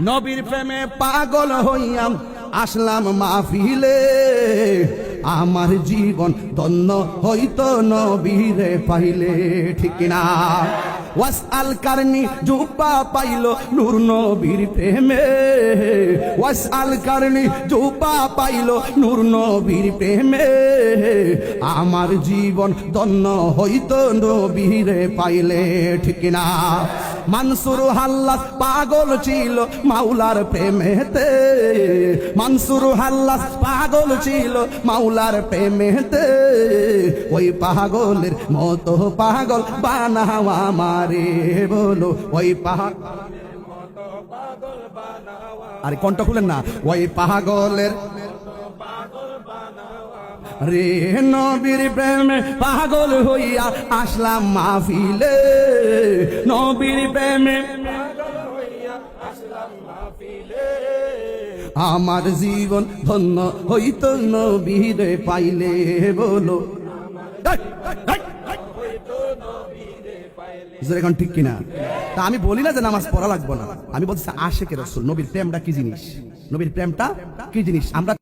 নবীর প্রেমে পাগল হইয়াম আসলাম মাহফিলে। আমার জীবন ধন্য হইতো নবীরে পাইলে ঠিক না ওয়াস আল কারনি জুব্বা পাইল নূর নবীর প্রেমে। ওয়াস আল কারনি জুব্বা পাইল নূর নবীর প্রেমে। আমার জীবন ধন্য হইতো নবীরে পাইলে, ঠিক না মানসুর হাল্লাস পাগল ছিল মাওলার প্রেমেতে। মানসুর হাল্লাস পাগল ছিল মাওলার প্রেমেতে। ওই পাগলের মতো পাগল বানাও আমারে বলো, ওই পাগল আরে কণ্ঠ খুলেন না। ওই পাগলের রে নবীর প্রেমে পাগল হইয়া আসলাম মাহফিলে। নবীর প্রেমে আমার জীবন ধন্য হইত নবীরে পাইলে বলো। এখন ঠিক কিনা? তা আমি বলি না যে নামাজ পড়া লাগবো না। আমি বলছি আশেকের রসুল, নবীর প্রেমটা কি জিনিস? নবীর প্রেমটা কি জিনিস? আমরা